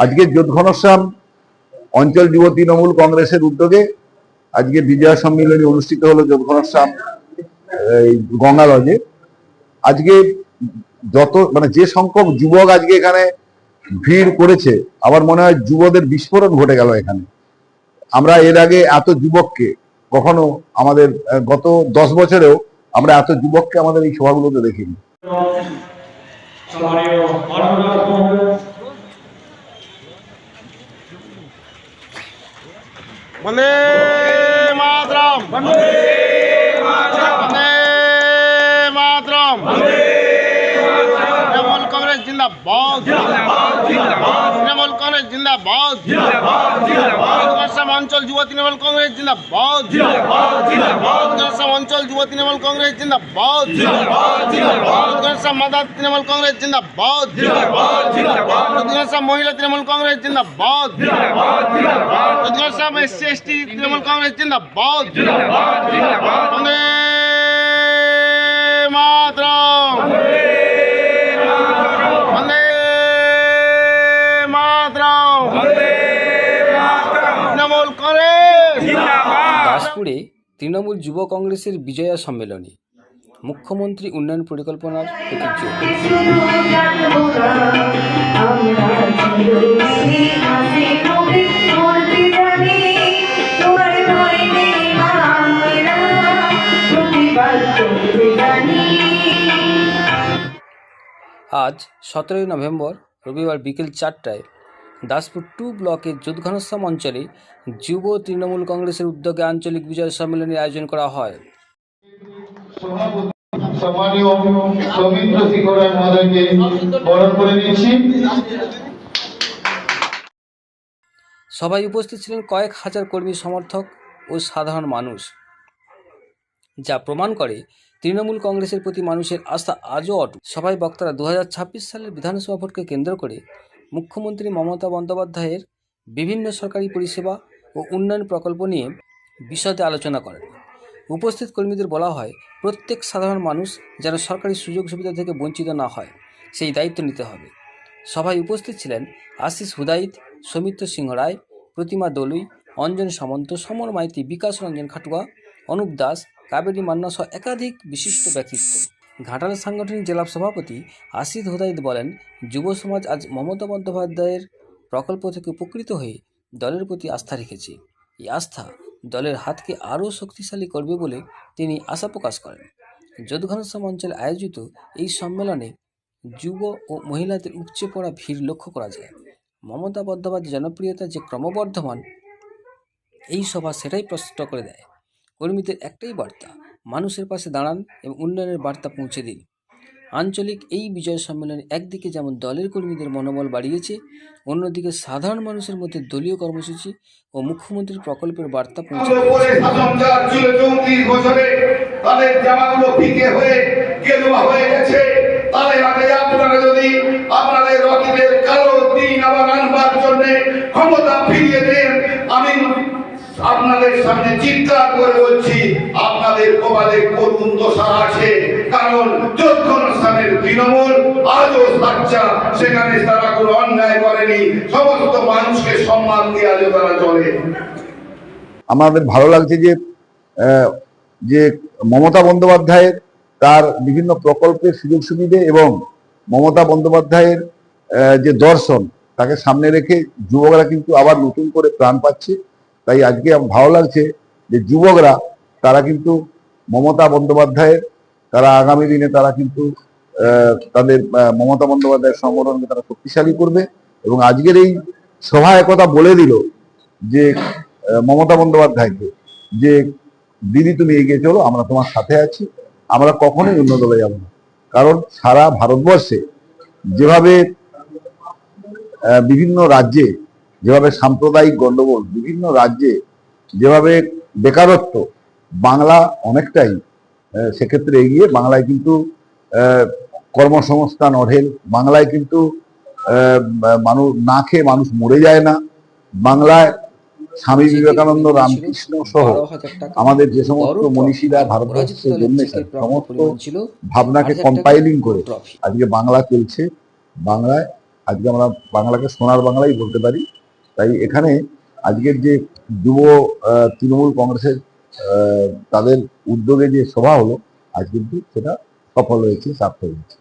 আজকে জোট ঘনশ্যাম, অঞ্চল যুব তৃণমূল কংগ্রেসের উদ্যোগে আজকে বিজয়া সম্মেলনী অনুষ্ঠিত হলো জোট ঘনশ্যাম, এই গঙ্গা লজে আজকে যত মানে যে সংখ্যক যুবক আজকে এখানে ভিড় করেছে, আমার মনে হয় যুবদের বিস্ফোরণ ঘটে গেল এখানে। আমরা এর আগে এত যুবককে কখনো আমাদের গত দশ বছরেও আমরা এত যুবককে আমাদের এই সভাগুলোতে দেখিনি। वंदे मातरम। वंदे জিন্দাবাদ তৃণমূল কংগ্রেস জিন্দাবাদ। আসাম অঞ্চল যুব তৃণমূল কংগ্রেস জিন্দাবাদ। আসাম অঞ্চল যুব তৃণমূল কংগ্রেস জিন্দাবাদ। আসাম মাদার তৃণমূল কংগ্রেস জিন্দাবাদ। আসাম মহিলা তৃণমূল কংগ্রেস জিন্দাবাদ। আসাম এসসি এসটি তৃণমূল কংগ্রেস জিন্দাবাদ। দাসপুরে তৃণমূল যুব কংগ্রেসের বিজয়া সম্মেলনী। মুখ্যমন্ত্রী উন্নয়ন পরিকল্পনার আজ সতেরোই নভেম্বর রবিবার বিকেল চারটায় দাসপুর টু ব্লকের যোধঘনশ্যাম অঞ্চলে যুব তৃণমূল কংগ্রেসের উদ্যোগে আঞ্চলিক বিজয় সম্মেলনের আয়োজন করা হয়। সম্মানীয় সৌমিত্র শিখর মহোদয়কে বরণ করে নিচ্ছি। সভায় উপস্থিত ছিলেন কয়েক হাজার কর্মী সমর্থক ও সাধারণ মানুষ। যা প্রমাণ করে তৃণমূল কংগ্রেসের প্রতি মানুষের আস্থা আজও অটুট। সভায় বক্তারা দু হাজার ছাব্বিশ সালের বিধানসভা ভোটকে কেন্দ্র করে মুখ্যমন্ত্রী মমতা বন্দ্যোপাধ্যায়ের বিভিন্ন সরকারি পরিষেবা ও উন্নয়ন প্রকল্প নিয়ে বিশদে আলোচনা করেন। উপস্থিত কর্মীদের বলা হয়, প্রত্যেক সাধারণ মানুষ যেন সরকারি সুযোগ সুবিধা থেকে বঞ্চিত না হয়, সেই দায়িত্ব নিতে হবে। সভায় উপস্থিত ছিলেন আশিস হুদাইত, সৌমিত্র সিংহ রায়, প্রতিমা দলুই, অঞ্জন সামন্ত, সমর মাইতি, বিকাশ রঞ্জন খাটুয়া, অনুপ দাস, কাবেরী মান্না সহ একাধিক বিশিষ্ট ব্যক্তিত্ব। ঘাটাল সাংগঠনিক জেলা সভাপতি আশিস হুদাইত বলেন, যুব সমাজ আজ মমতা বন্দ্যোপাধ্যায়ের প্রকল্প থেকে উপকৃত হয়ে দলের প্রতি আস্থা রেখেছে। এই আস্থা দলের হাতকে আরও শক্তিশালী করবে বলে তিনি আশা প্রকাশ করেন। যোধঘনশ্যাম অঞ্চলে আয়োজিত এই সম্মেলনে যুব ও মহিলাদের উপচে পড়া ভিড় লক্ষ্য করা যায়। মমতা বন্দ্যোপাধ্যায়ের জনপ্রিয়তা যে ক্রমবর্ধমান, এই সভা সেটাই প্রশ্ন করে দেয়। কর্মীদের একটাই বার্তা মানুষের পাশে দাঁড়ান এবং উন্নয়নের বার্তা পৌঁছে দিন। আঞ্চলিক এই বিজয় সম্মেলনে একদিকে যেমন দলের কর্মীদের মনোবল বাড়িয়েছে অন্যদিকে সাধারণ মানুষের মধ্যে দলীয় কর্মসূচি ও মুখ্যমন্ত্রীর প্রকল্পের বার্তা পৌঁছে তাদের জামাগুলো ফিকে হয়ে হয়ে গেছে। তাদের আগে আপনারা যদি আপনাদের রকিদের কালো দিন আবার আনবার জন্য ক্ষমতা ফিরিয়ে দেন আপনাদের সামনে চিৎকার করে বলছি, আপনাদের কপালে করুণ দশা আছে। কারণ স্থানের তৃণমূল, আজও বাচ্চা, সেখানে তারা কোনো অন্যায় করেনি। সমস্ত মানুষকে সম্মান দিয়ে আজও তারা চলে। আমাদের ভালো লাগছে যে যে মমতা বন্দ্যোপাধ্যায়ের তার বিভিন্ন প্রকল্পের সুযোগ সুবিধে এবং মমতা বন্দ্যোপাধ্যায়ের যে দর্শন, তাকে সামনে রেখে যুবকরা কিন্তু আবার নতুন করে প্রাণ পাচ্ছে। তাই আজকে আমার ভালো লাগছে যে যুবকরা, তারা কিন্তু মমতা বন্দ্যোপাধ্যায়ের, তারা আগামী দিনে তারা কিন্তু তাদের মমতা বন্দ্যোপাধ্যায়ের সংগঠনকে তারা শক্তিশালী করবে এবং আজকের এই সভা একথা বলে দিল যে মমতা বন্দ্যোপাধ্যায়কে যে, দিদি, তুমি এগিয়ে চলো, আমরা তোমার সাথে আছি, আমরা কখনোই অন্য দলে যাব না। কারণ সারা ভারতবর্ষে যেভাবে বিভিন্ন রাজ্যে যেভাবে সাম্প্রদায়িক গন্ডগোল বিভিন্ন রাজ্যে যেভাবে বেকারত্ব বাংলা অনেকটাই সেক্ষেত্রে এগিয়ে বাংলায় কিন্তু কর্মসংস্থান অঢেল বাংলায় কিন্তু মানুষ না খেয়ে মানুষ মরে যায় না বাংলায় স্বামী বিবেকানন্দ রামকৃষ্ণ সহ আমাদের যে সমস্ত মনীষীরা ভারতবর্ষে জন্মেছেন সমস্ত ভাবনাকে কম্পাইলিং করে আজকে বাংলা চলছে বাংলায় আজকে আমরা বাংলাকে সোনার বাংলাই বলতে পারি। তাই এখানে আজকের যে যুব তৃণমূল কংগ্রেসের তাদের উদ্যোগে যে সভা হলো, আজ কিন্তু সেটা সফল হয়েছে, সার্থক হয়েছে।